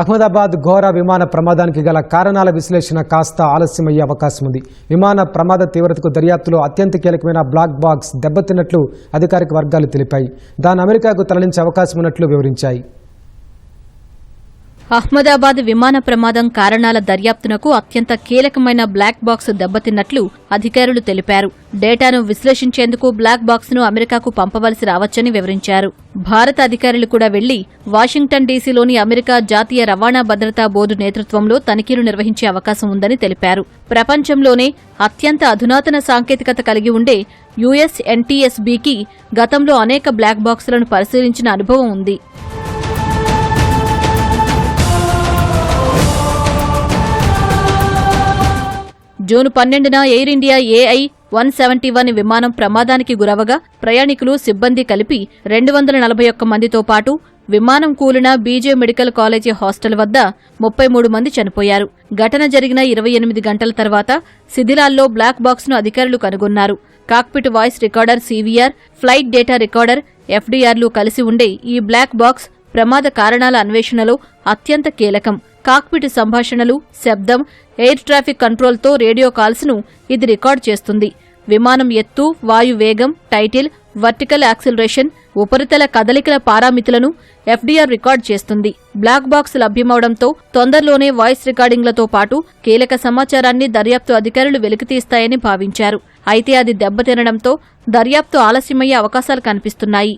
అహ్మదాబాద్ ఘోర విమాన ప్రమాదానికి గల కారణాల విశ్లేషణ కాస్త ఆలస్యమయ్యే అవకాశం ఉంది విమాన ప్రమాద తీవ్రతకు దర్యాప్తులో అత్యంత కీలకమైన బ్లాక్ బాక్స్ దెబ్బతిన్నట్లు అధికారిక వర్గాలు తెలిపాయి. దాని అమెరికాకు తరలించే అవకాశం ఉన్నట్లు వివరించాయి. అహ్మదాబాద్ విమాన ప్రమాదం కారణాల దర్యాప్తునకు అత్యంత కీలకమైన బ్లాక్ బాక్స్ దెబ్బతిన్నట్లు అధికారులు తెలిపారు. డేటాను విశ్లేషించేందుకు బ్లాక్ బాక్స్ను అమెరికాకు పంపవలసి రావచ్చని వివరించారు. భారత అధికారులు కూడా వెళ్ళి వాషింగ్టన్ డీసీలోని అమెరికా జాతీయ రవాణా భద్రతా బోర్డు నేతృత్వంలో తనిఖీలు నిర్వహించే అవకాశం ఉందని తెలిపారు. ప్రపంచంలోనే అత్యంత అధునాతన సాంకేతికత కలిగి ఉండే యుఎస్ ఎన్టీఎస్బీకి గతంలో అనేక బ్లాక్ బాక్సులను పరిశీలించిన అనుభవం ఉంది. జూన్ పన్నెండున Air India AI one seventy one విమానం ప్రమాదానికి గురవగా ప్రయాణికులు సిబ్బంది కలిపి రెండు వందల నలభై ఒక్క మందితో పాటు విమానం కూలిన బీజే మెడికల్ కాలేజీ హాస్టల్ వద్ద ముప్పై మూడు మంది చనిపోయారు. ఘటన జరిగిన ఇరవై ఎనిమిది గంటల తర్వాత శిథిలాల్లో బ్లాక్ బాక్స్ను అధికారులు కనుగొన్నారు. Cockpit voice recorder CVR flight data recorder ఎఫ్డీఆర్లు కలిసి ఉండే ఈ బ్లాక్ బాక్స్ ప్రమాద కారణాల అన్వేషణలో అత్యంత కీలకం. కాక్పిట్ సంభాషణలు శబ్దం ఎయిర్ ట్రాఫిక్ కంట్రోల్తో రేడియో కాల్స్ను ఇది రికార్డ్ చేస్తుంది. విమానం ఎత్తు వాయు వేగం టైటిల్ వర్టికల్ యాక్సిలరేషన్ ఉపరితల కదలికల పారామితులను ఎఫ్డీఆర్ రికార్డ్ చేస్తుంది. బ్లాక్ బాక్స్ లభ్యమవడంతో తొందరలోనే వాయిస్ రికార్డింగ్లతో పాటు కీలక సమాచారాన్ని దర్యాప్తు అధికారులు వెలికితీస్తాయని భావించారు. అయితే అది దెబ్బతినడంతో దర్యాప్తు ఆలస్యమయ్యే అవకాశాలు కనిపిస్తున్నాయి.